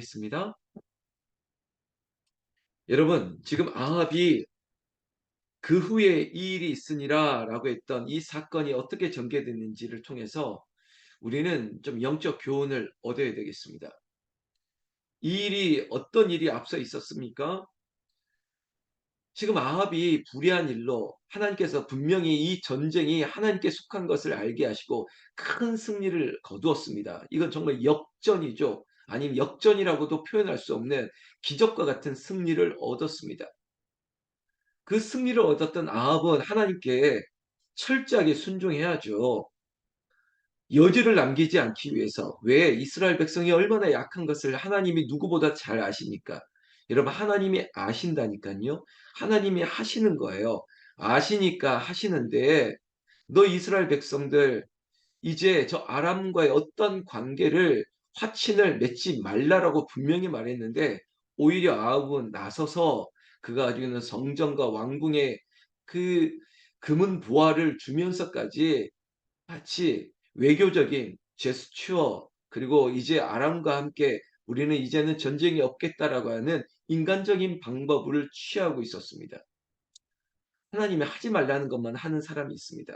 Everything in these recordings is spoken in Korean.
하겠습니다. 여러분, 지금 아합이 그 후에 이 일이 있으니라 라고 했던 이 사건이 어떻게 전개됐는지를 통해서 우리는 좀 영적 교훈을 얻어야 되겠습니다. 이 일이 어떤 일이 앞서 있었습니까? 지금 아합이 불의한 일로 하나님께서 분명히 이 전쟁이 하나님께 속한 것을 알게 하시고 큰 승리를 거두었습니다. 이건 정말 역전이죠. 아니면 역전이라고도 표현할 수 없는 기적과 같은 승리를 얻었습니다. 그 승리를 얻었던 아합은 하나님께 철저하게 순종해야죠. 여지를 남기지 않기 위해서 왜 이스라엘 백성이 얼마나 약한 것을 하나님이 누구보다 잘 아시니까 여러분 하나님이 아신다니까요. 하나님이 하시는 거예요. 아시니까 하시는데 너 이스라엘 백성들 이제 저 아람과의 어떤 관계를 화친을 맺지 말라라고 분명히 말했는데 오히려 아합은 나서서 그가 가지고 있는 성전과 왕궁의 그 금은 보화를 주면서까지 마치 외교적인 제스처 그리고 이제 아람과 함께 우리는 이제는 전쟁이 없겠다라고 하는 인간적인 방법을 취하고 있었습니다. 하나님이 하지 말라는 것만 하는 사람이 있습니다.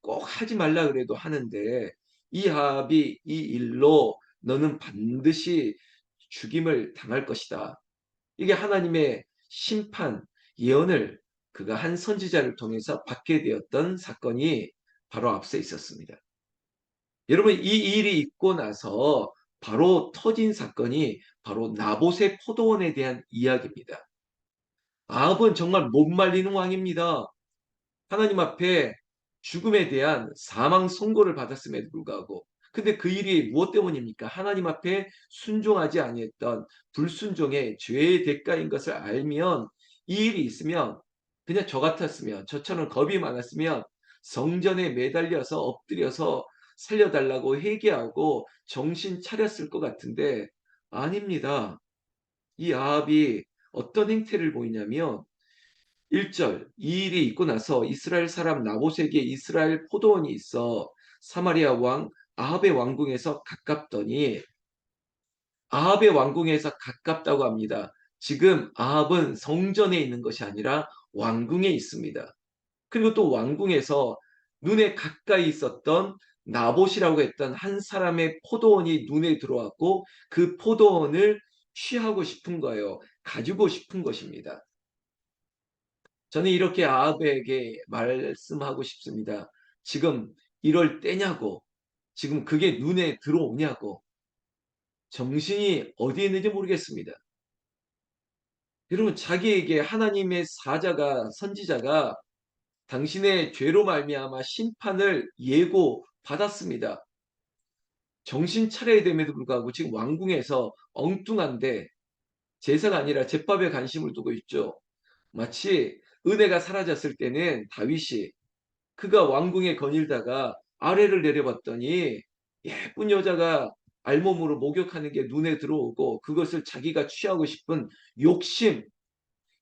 꼭 하지 말라 그래도 하는데 이 합이 이 일로 너는 반드시 죽임을 당할 것이다. 이게 하나님의 심판, 예언을 그가 한 선지자를 통해서 받게 되었던 사건이 바로 앞서 있었습니다. 여러분 이 일이 있고 나서 바로 터진 사건이 바로 나봇의 포도원에 대한 이야기입니다. 아합은 정말 못 말리는 왕입니다. 하나님 앞에 죽음에 대한 사망 선고를 받았음에도 불구하고 근데 그 일이 무엇 때문입니까? 하나님 앞에 순종하지 아니했던 불순종의 죄의 대가인 것을 알면 이 일이 있으면 그냥 저 같았으면 저처럼 겁이 많았으면 성전에 매달려서 엎드려서 살려달라고 회개하고 정신 차렸을 것 같은데 아닙니다. 이 아합이 어떤 행태를 보이냐면 1절 이 일이 있고 나서 이스라엘 사람 나봇에게 이스라엘 포도원이 있어 사마리아 왕 아합의 왕궁에서 가깝더니 아합의 왕궁에서 가깝다고 합니다. 지금 아합은 성전에 있는 것이 아니라 왕궁에 있습니다. 그리고 또 왕궁에서 눈에 가까이 있었던 나봇이라고 했던 한 사람의 포도원이 눈에 들어왔고 그 포도원을 취하고 싶은 거예요. 가지고 싶은 것입니다. 저는 이렇게 아합에게 말씀하고 싶습니다. 지금 이럴 때냐고, 지금 그게 눈에 들어오냐고, 정신이 어디에 있는지 모르겠습니다. 여러분, 자기에게 하나님의 사자가, 선지자가 당신의 죄로 말미암아 심판을 예고 받았습니다. 정신 차려야 됨에도 불구하고 지금 왕궁에서 엉뚱한데 제사가 아니라 제밥에 관심을 두고 있죠. 마치 은혜가 사라졌을 때는 다윗이 그가 왕궁에 거닐다가 아래를 내려봤더니 예쁜 여자가 알몸으로 목욕하는 게 눈에 들어오고 그것을 자기가 취하고 싶은 욕심,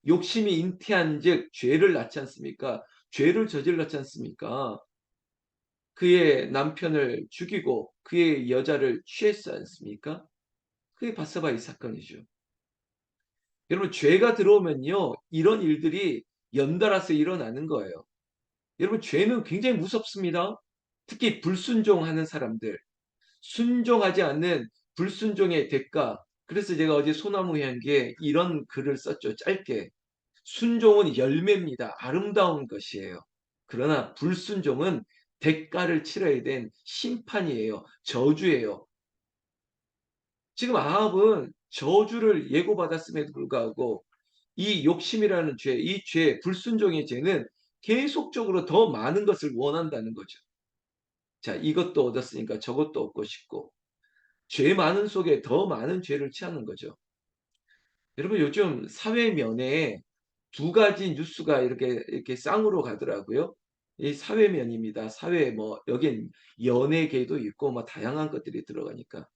욕심이 잉태한 즉 죄를 낳지 않습니까? 죄를 저질렀지 않습니까? 그의 남편을 죽이고 그의 여자를 취했지 않습니까? 그게 바사바의 사건이죠. 여러분 죄가 들어오면요 이런 일들이 연달아서 일어나는 거예요. 여러분 죄는 굉장히 무섭습니다. 특히 불순종하는 사람들, 순종하지 않는 불순종의 대가. 그래서 제가 어제 소나무 향기에 이런 글을 썼죠. 짧게. 순종은 열매입니다. 아름다운 것이에요. 그러나 불순종은 대가를 치러야 된 심판이에요. 저주예요. 지금 아합은 저주를 예고받았음에도 불구하고 이 욕심이라는 죄, 이 죄, 불순종의 죄는 계속적으로 더 많은 것을 원한다는 거죠. 자, 이것도 얻었으니까 저것도 얻고 싶고 죄 많은 속에 더 많은 죄를 취하는 거죠. 여러분 요즘 사회 면에 두 가지 뉴스가 이렇게 이렇게 쌍으로 가더라고요. 이 사회 면입니다. 사회 뭐 여긴 연예계도 있고 뭐 다양한 것들이 들어가니까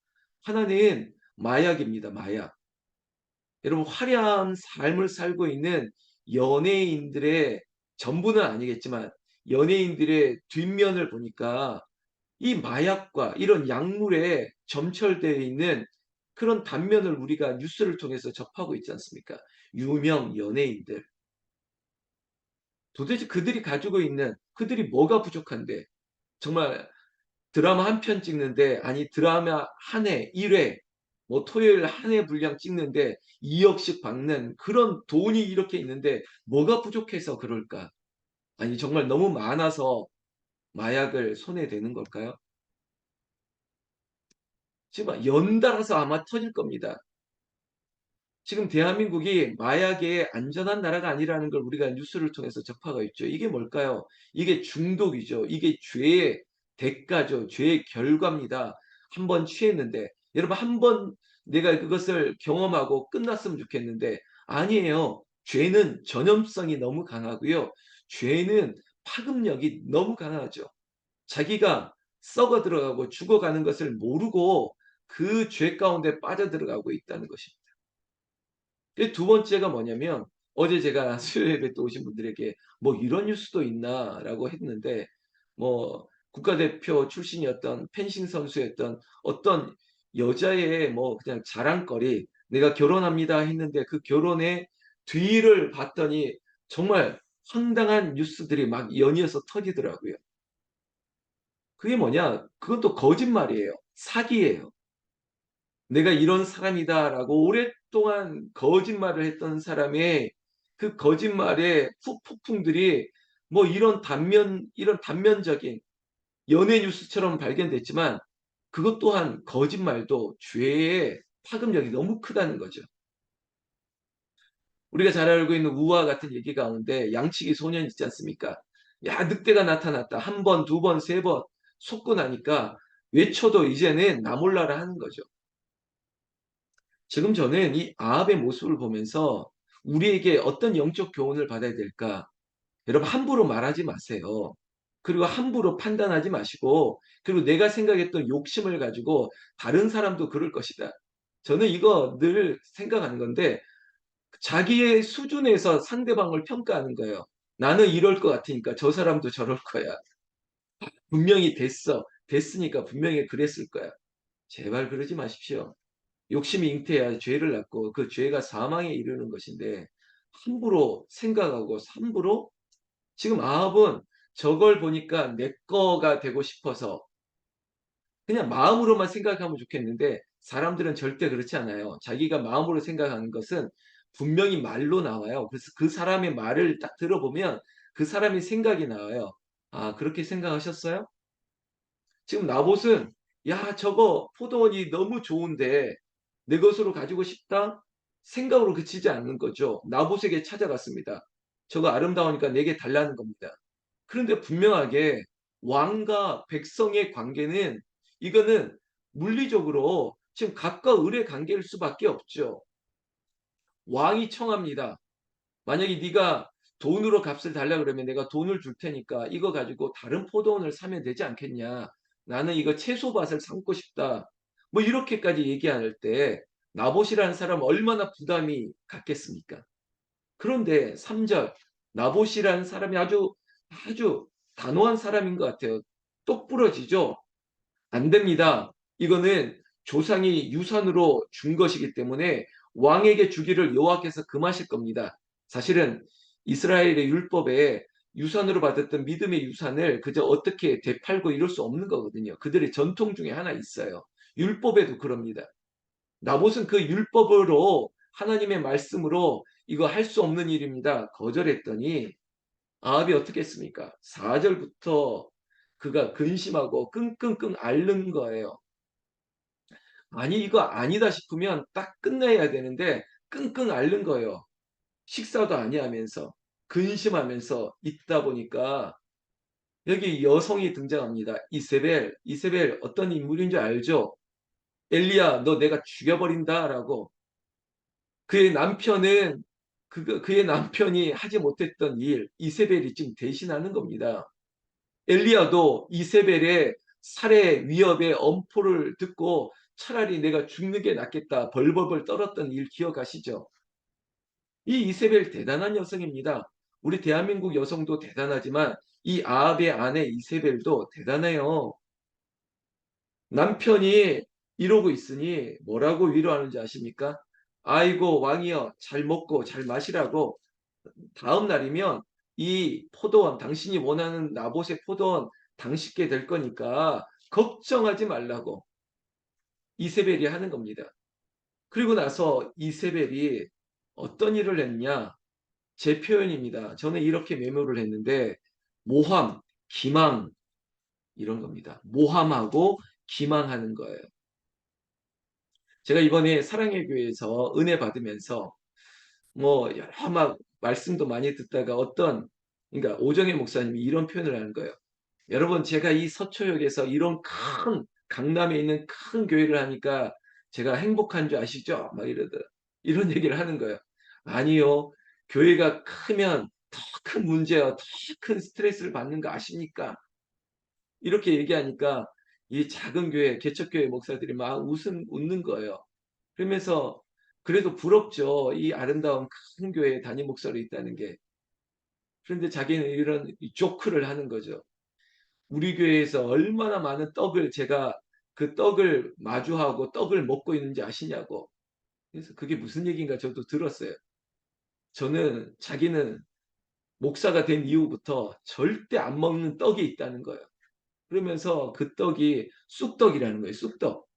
하나는 마약입니다. 마약. 여러분 화려한 삶을 살고 있는 연예인들의 전부는 아니겠지만 연예인들의 뒷면을 보니까 이 마약과 이런 약물에 점철되어 있는 그런 단면을 우리가 뉴스를 통해서 접하고 있지 않습니까? 유명 연예인들. 도대체 그들이 가지고 있는 그들이 뭐가 부족한데 정말 드라마 한 편 찍는데 아니 드라마 한회 1회 뭐 토요일 한회 분량 찍는데 2억씩 받는 그런 돈이 이렇게 있는데 뭐가 부족해서 그럴까? 아니 정말 너무 많아서 마약을 손에 대는 걸까요? 지금 연달아서 아마 터질 겁니다. 지금 대한민국이 마약의 안전한 나라가 아니라는 걸 우리가 뉴스를 통해서 접하고 있죠. 이게 뭘까요? 이게 중독이죠. 이게 죄의 대가죠. 죄의 결과입니다. 한 번 취했는데 여러분 한 번 내가 그것을 경험하고 끝났으면 좋겠는데 아니에요. 죄는 전염성이 너무 강하고요. 죄는 파급력이 너무 강하죠. 자기가 썩어 들어가고 죽어가는 것을 모르고 그 죄 가운데 빠져들어가고 있다는 것입니다. 두 번째가 뭐냐면 어제 제가 수요 예배 때 오신 분들에게 뭐 이런 뉴스도 있나 라고 했는데 뭐 국가대표 출신이었던 펜싱 선수였던 어떤 여자의 뭐 그냥 자랑거리 내가 결혼합니다 했는데 그 결혼의 뒤를 봤더니 정말 황당한 뉴스들이 막 연이어서 터지더라고요. 그게 뭐냐? 그건 또 거짓말이에요. 사기예요. 내가 이런 사람이다라고 오랫동안 거짓말을 했던 사람의 그 거짓말의 후폭풍들이 뭐 이런 단면 이런 단면적인 연예 뉴스처럼 발견됐지만 그것 또한 거짓말도 죄의 파급력이 너무 크다는 거죠. 우리가 잘 알고 있는 우화 같은 얘기 가운데 양치기 소년 있지 않습니까? 야 늑대가 나타났다. 한 번, 두 번, 세 번 속고 나니까 외쳐도 이제는 나 몰라라 하는 거죠. 지금 저는 이 아합의 모습을 보면서 우리에게 어떤 영적 교훈을 받아야 될까? 여러분 함부로 말하지 마세요. 그리고 함부로 판단하지 마시고 그리고 내가 생각했던 욕심을 가지고 다른 사람도 그럴 것이다. 저는 이거 늘 생각하는 건데 자기의 수준에서 상대방을 평가하는 거예요. 나는 이럴 것 같으니까 저 사람도 저럴 거야. 분명히 됐어. 됐으니까 분명히 그랬을 거야. 제발 그러지 마십시오. 욕심이 잉태해야 죄를 낳고 그 죄가 사망에 이르는 것인데 함부로 생각하고 함부로 지금 아합은 저걸 보니까 내 거가 되고 싶어서 그냥 마음으로만 생각하면 좋겠는데 사람들은 절대 그렇지 않아요. 자기가 마음으로 생각하는 것은 분명히 말로 나와요. 그래서 그 사람의 말을 딱 들어보면 그 사람의 생각이 나와요. 아, 그렇게 생각하셨어요? 지금 나봇은 야, 저거 포도원이 너무 좋은데 내 것으로 가지고 싶다? 생각으로 그치지 않는 거죠. 나봇에게 찾아갔습니다. 저거 아름다우니까 내게 달라는 겁니다. 그런데 분명하게 왕과 백성의 관계는 이거는 물리적으로 지금 각과 을의 관계일 수밖에 없죠. 왕이 청합니다. 만약에 네가 돈으로 값을 달라 그러면 내가 돈을 줄 테니까 이거 가지고 다른 포도원을 사면 되지 않겠냐. 나는 이거 채소밭을 삼고 싶다. 뭐 이렇게까지 얘기할 때 나봇이라는 사람 얼마나 부담이 갔겠습니까? 그런데 3절 나봇이라는 사람이 아주 아주 단호한 사람인 것 같아요. 똑 부러지죠? 안 됩니다. 이거는 조상이 유산으로 준 것이기 때문에 왕에게 주기를 여호와께서 금하실 겁니다. 사실은 이스라엘의 율법에 유산으로 받았던 믿음의 유산을 그저 어떻게 되팔고 이럴 수 없는 거거든요. 그들의 전통 중에 하나 있어요. 율법에도 그럽니다. 나봇은 그 율법으로 하나님의 말씀으로 이거 할 수 없는 일입니다. 거절했더니 아합이 어떻게 했습니까? 4절부터 그가 근심하고 끙끙끙 앓는 거예요. 아니 이거 아니다 싶으면 딱 끝내야 되는데 끙끙 앓는 거예요. 식사도 아니하면서 근심하면서 있다 보니까 여기 여성이 등장합니다. 이세벨, 이세벨 어떤 인물인 줄 알죠? 엘리야, 너 내가 죽여버린다 라고. 그의 남편은 그, 그의 남편이 하지 못했던 일, 이세벨이 지금 대신하는 겁니다. 엘리야도 이세벨의 살해 위협의 엄포를 듣고 차라리 내가 죽는 게 낫겠다 벌벌벌 떨었던 일 기억하시죠? 이 이세벨 대단한 여성입니다. 우리 대한민국 여성도 대단하지만 이 아합의 아내 이세벨도 대단해요. 남편이 이러고 있으니 뭐라고 위로하는지 아십니까? 아이고 왕이여 잘 먹고 잘 마시라고 다음 날이면 이 포도원 당신이 원하는 나봇의 포도원 당신께 될 거니까 걱정하지 말라고 이세벨이 하는 겁니다. 그리고 나서 이세벨이 어떤 일을 했냐? 제 표현입니다. 저는 이렇게 메모를 했는데 모함, 기망 이런 겁니다. 모함하고 기망하는 거예요. 제가 이번에 사랑의 교회에서 은혜 받으면서 뭐 여러 막 말씀도 많이 듣다가 어떤 그러니까 오정혜 목사님이 이런 표현을 하는 거예요. 여러분 제가 이 서초역에서 이런 큰 강남에 있는 큰 교회를 하니까 제가 행복한 줄 아시죠? 막 이러더 이런 얘기를 하는 거예요. 아니요. 교회가 크면 더 큰 문제와 더 큰 스트레스를 받는 거 아십니까? 이렇게 얘기하니까 이 작은 교회, 개척교회 목사들이 막 웃음, 웃는 거예요. 그러면서 그래도 부럽죠. 이 아름다운 큰 교회에 담임 목사로 있다는 게. 그런데 자기는 이런 조크를 하는 거죠. 우리 교회에서 얼마나 많은 떡을 제가 그 떡을 마주하고 떡을 먹고 있는지 아시냐고. 그래서 그게 무슨 얘기인가 저도 들었어요. 저는 자기는 목사가 된 이후부터 절대 안 먹는 떡이 있다는 거예요. 그러면서 그 떡이 쑥떡이라는 거예요. 쑥떡.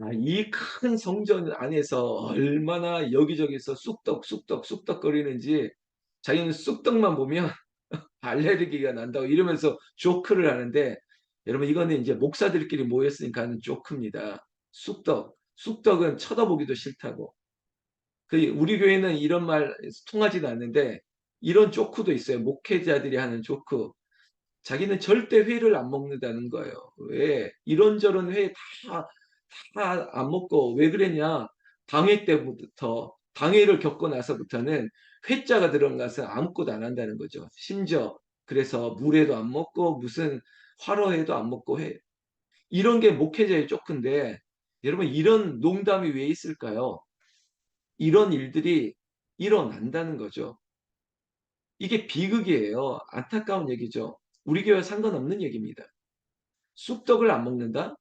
아, 이 큰 성전 안에서 얼마나 여기저기서 쑥떡, 쑥떡, 쑥떡거리는지 자기는 쑥떡만 보면 알레르기가 난다고 이러면서 조크를 하는데 여러분 이거는 이제 목사들끼리 모였으니까 하는 조크입니다. 쑥떡. 쑥떡은 쳐다보기도 싫다고. 그 우리 교회는 이런 말 통하지도 않는데 이런 조크도 있어요. 목회자들이 하는 조크. 자기는 절대 회를 안 먹는다는 거예요. 왜? 이런저런 회 다, 다 안 먹고 왜 그랬냐? 당회 때부터, 당회를 겪고 나서부터는 회자가 들어가서 아무것도 안 한다는 거죠. 심지어 그래서 물회도 안 먹고 무슨 화로회도 안 먹고 해. 이런 게 목회자의 조크인데 여러분 이런 농담이 왜 있을까요? 이런 일들이 일어난다는 거죠. 이게 비극이에요. 안타까운 얘기죠. 우리 교회와 상관없는 얘기입니다. 쑥떡을 안 먹는다?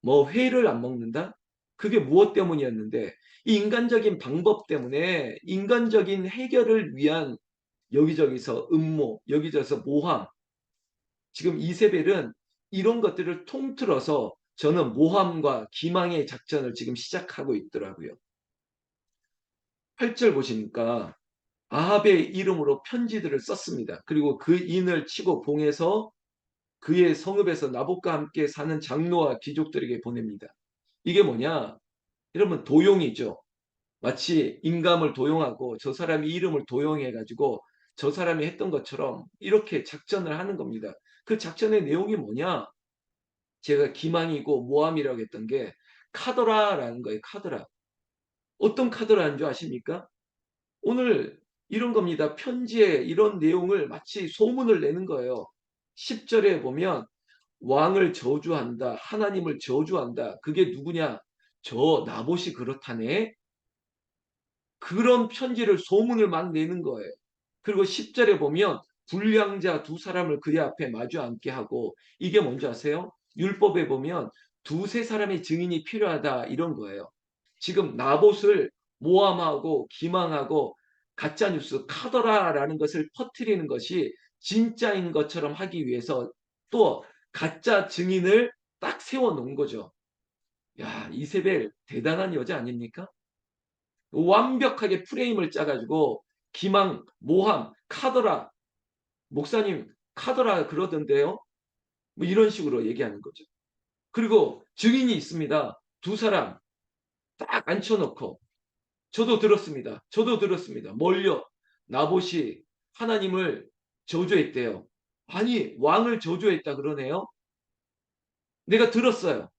뭐 회를 안 먹는다? 그게 무엇 때문이었는데 이 인간적인 방법 때문에 인간적인 해결을 위한 여기저기서 음모, 여기저기서 모함. 지금 이세벨은 이런 것들을 통틀어서 저는 모함과 기망의 작전을 지금 시작하고 있더라고요. 8절 보시니까 아합의 이름으로 편지들을 썼습니다. 그리고 그 인을 치고 봉해서 그의 성읍에서 나봇과 함께 사는 장로와 귀족들에게 보냅니다. 이게 뭐냐? 여러분 도용이죠. 마치 인감을 도용하고 저 사람이 이름을 도용해 가지고 저 사람이 했던 것처럼 이렇게 작전을 하는 겁니다. 그 작전의 내용이 뭐냐? 제가 기망이고 모함이라고 했던 게 카더라라는 거예요. 카더라. 어떤 카더라인 줄 아십니까? 오늘 이런 겁니다. 편지에 이런 내용을 마치 소문을 내는 거예요. 10절에 보면 왕을 저주한다. 하나님을 저주한다. 그게 누구냐? 저 나봇이 그렇다네. 그런 편지를 소문을 막 내는 거예요. 그리고 10절에 보면 불량자 두 사람을 그의 앞에 마주 앉게 하고 이게 뭔지 아세요? 율법에 보면 두세 사람의 증인이 필요하다 이런 거예요. 지금 나봇을 모함하고 기망하고 가짜뉴스 카더라라는 것을 퍼뜨리는 것이 진짜인 것처럼 하기 위해서 또 가짜 증인을 딱 세워 놓은 거죠. 야, 이세벨 대단한 여자 아닙니까? 완벽하게 프레임을 짜가지고 기망, 모함, 카더라 목사님 카더라 그러던데요. 뭐 이런 식으로 얘기하는 거죠. 그리고 증인이 있습니다. 두 사람 딱 앉혀놓고 저도 들었습니다. 저도 들었습니다. 뭘요? 나봇이 하나님을 저주했대요. 아니 왕을 저주했다 그러네요. 내가 들었어요.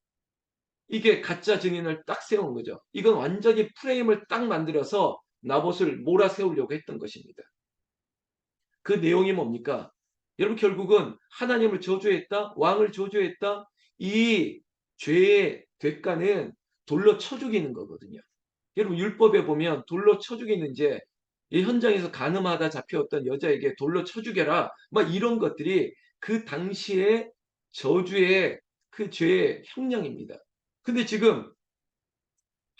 이게 가짜 증인을 딱 세운 거죠. 이건 완전히 프레임을 딱 만들어서 나봇을 몰아세우려고 했던 것입니다. 그 내용이 뭡니까? 여러분 결국은 하나님을 저주했다, 왕을 저주했다. 이 죄의 대가는 돌로 쳐 죽이는 거거든요. 여러분 율법에 보면 돌로 쳐 죽이는 죄, 이 현장에서 가늠하다 잡혀왔던 여자에게 돌로 쳐 죽여라. 막 이런 것들이 그 당시에 저주의 그 죄의 형량입니다. 근데 지금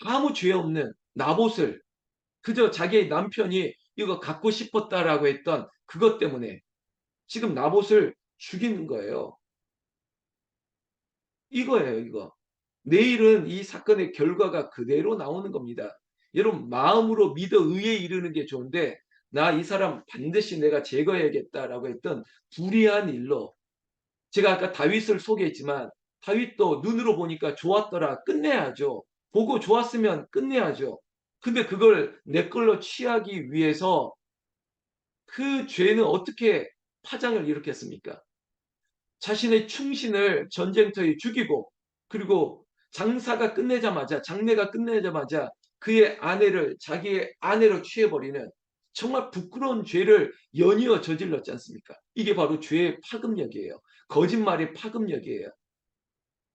아무 죄 없는 나봇을 그저 자기의 남편이 이거 갖고 싶었다라고 했던 그것 때문에 지금 나봇을 죽이는 거예요. 이거예요, 이거. 내일은 이 사건의 결과가 그대로 나오는 겁니다. 여러분 마음으로 믿어 의에 이르는 게 좋은데 나 이 사람 반드시 내가 제거해야겠다라고 했던 불의한 일로 제가 아까 다윗을 소개했지만 다윗도 눈으로 보니까 좋았더라 끝내야죠. 보고 좋았으면 끝내야죠. 근데 그걸 내 걸로 취하기 위해서 그 죄는 어떻게 파장을 일으켰습니까? 자신의 충신을 전쟁터에 죽이고 그리고 장사가 끝내자마자 장례가 끝내자마자 그의 아내를 자기의 아내로 취해버리는 정말 부끄러운 죄를 연이어 저질렀지 않습니까? 이게 바로 죄의 파급력이에요. 거짓말의 파급력이에요.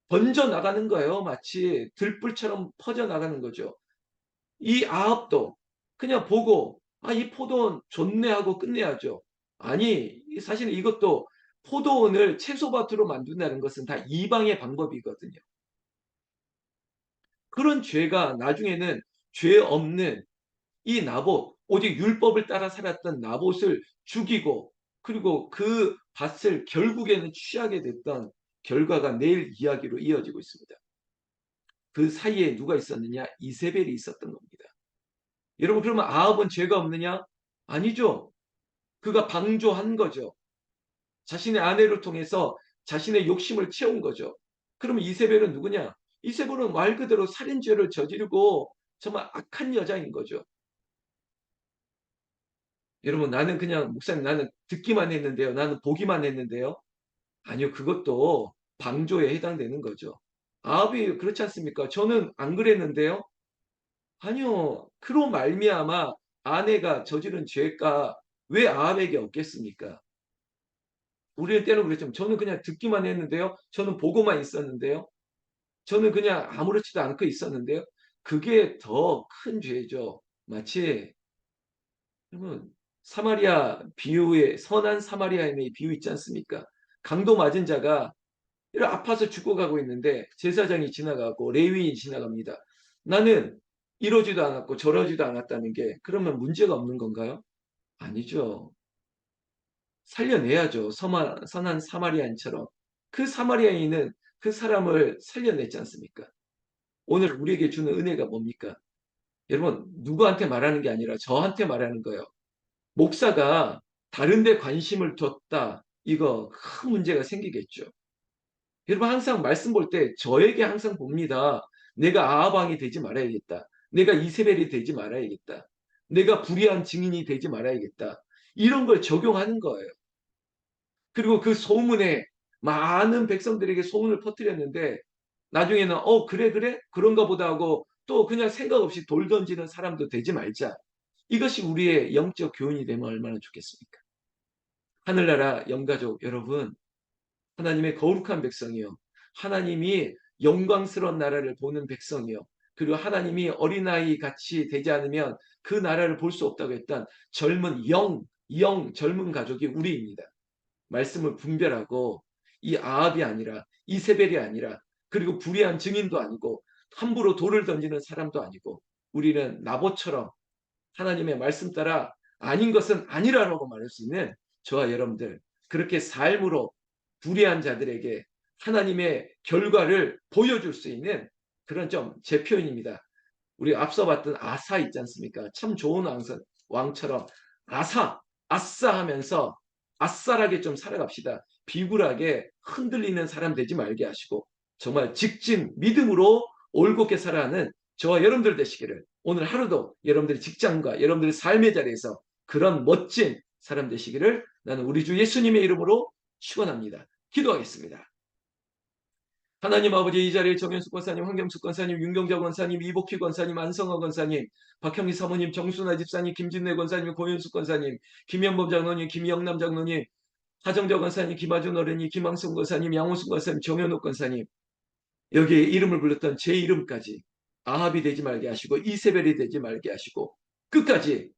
번져 나가는 거예요. 마치 들불처럼 퍼져 나가는 거죠. 이 아합도 그냥 보고 아 이 포도원 좋네 하고 끝내야죠. 아니 사실 이것도 포도원을 채소밭으로 만든다는 것은 다 이방의 방법이거든요. 그런 죄가 나중에는 죄 없는 이 나봇 오직 율법을 따라 살았던 나봇을 죽이고 그리고 그 밭을 결국에는 취하게 됐던 결과가 내일 이야기로 이어지고 있습니다. 그 사이에 누가 있었느냐? 이세벨이 있었던 겁니다. 여러분 그러면 아합은 죄가 없느냐? 아니죠. 그가 방조한 거죠. 자신의 아내를 통해서 자신의 욕심을 채운 거죠. 그러면 이세벨은 누구냐? 이세벨은 말 그대로 살인죄를 저지르고 정말 악한 여자인 거죠. 여러분 나는 그냥 목사님 나는 듣기만 했는데요. 나는 보기만 했는데요. 아니요. 그것도 방조에 해당되는 거죠. 아합이 그렇지 않습니까? 저는 안 그랬는데요. 아니요. 그로 말미암아 아내가 저지른 죄가 왜 아합에게 없겠습니까? 우리는 때는 그랬죠. 저는 그냥 듣기만 했는데요. 저는 보고만 있었는데요. 저는 그냥 아무렇지도 않고 있었는데요. 그게 더 큰 죄죠. 마치 여러분 사마리아 비유의 선한 사마리아인의 비유 있지 않습니까? 강도 맞은 자가 이렇게 아파서 죽어가고 있는데 제사장이 지나가고 레위인이 지나갑니다. 나는 이러지도 않았고 저러지도 않았다는 게 그러면 문제가 없는 건가요? 아니죠. 살려내야죠. 서마, 선한 사마리아인처럼. 그 사마리아인은 그 사람을 살려냈지 않습니까? 오늘 우리에게 주는 은혜가 뭡니까? 여러분 누구한테 말하는 게 아니라 저한테 말하는 거예요. 목사가 다른 데 관심을 뒀다. 이거 큰 문제가 생기겠죠. 여러분 항상 말씀 볼 때 저에게 항상 봅니다. 내가 아하방이 되지 말아야겠다. 내가 이세벨이 되지 말아야겠다. 내가 불의한 증인이 되지 말아야겠다. 이런 걸 적용하는 거예요. 그리고 그 소문에 많은 백성들에게 소문을 퍼뜨렸는데 나중에는 어 그래 그래 그런가 보다 하고 또 그냥 생각 없이 돌 던지는 사람도 되지 말자. 이것이 우리의 영적 교훈이 되면 얼마나 좋겠습니까? 하늘나라 영가족 여러분 하나님의 거룩한 백성이요. 하나님이 영광스러운 나라를 보는 백성이요. 그리고 하나님이 어린아이 같이 되지 않으면 그 나라를 볼 수 없다고 했던 젊은 영, 영 젊은 가족이 우리입니다. 말씀을 분별하고 이 아합이 아니라 이세벨이 아니라 그리고 불의한 증인도 아니고 함부로 돌을 던지는 사람도 아니고 우리는 나보처럼 하나님의 말씀 따라 아닌 것은 아니라라고 말할 수 있는 저와 여러분들 그렇게 삶으로 불의한 자들에게 하나님의 결과를 보여줄 수 있는 그런 좀 제 표현입니다. 우리 앞서 봤던 아사 있지 않습니까? 참 좋은 왕선, 왕처럼 아사, 아싸 하면서 아싸하게 좀 살아갑시다. 비굴하게 흔들리는 사람 되지 말게 하시고 정말 직진 믿음으로 올곧게 살아가는 저와 여러분들 되시기를 오늘 하루도 여러분들의 직장과 여러분들의 삶의 자리에서 그런 멋진 사람 되시기를 나는 우리 주 예수님의 이름으로 축원합니다. 기도하겠습니다. 하나님 아버지 이 자리에 정현숙 권사님, 황경숙 권사님, 윤경자 권사님, 이복희 권사님, 안성호 권사님, 박형희 사모님, 정순아 집사님, 김진래 권사님, 고윤숙 권사님, 김현범 장로님, 김영남 장로님, 하정자 권사님, 김하준 어른이, 김항성 권사님, 양호숙 권사님, 정현욱 권사님 여기에 이름을 불렀던 제 이름까지 아합이 되지 말게 하시고 이세벨이 되지 말게 하시고 끝까지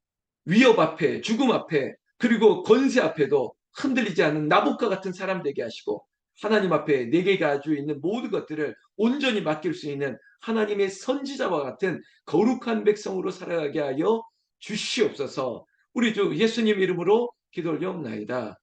위협 앞에 죽음 앞에 그리고 권세 앞에도 흔들리지 않는 나복과 같은 사람 되게 하시고 하나님 앞에 내게 가지고 있는 모든 것들을 온전히 맡길 수 있는 하나님의 선지자와 같은 거룩한 백성으로 살아가게 하여 주시옵소서. 우리 주 예수님 이름으로 기도 올려옵나이다.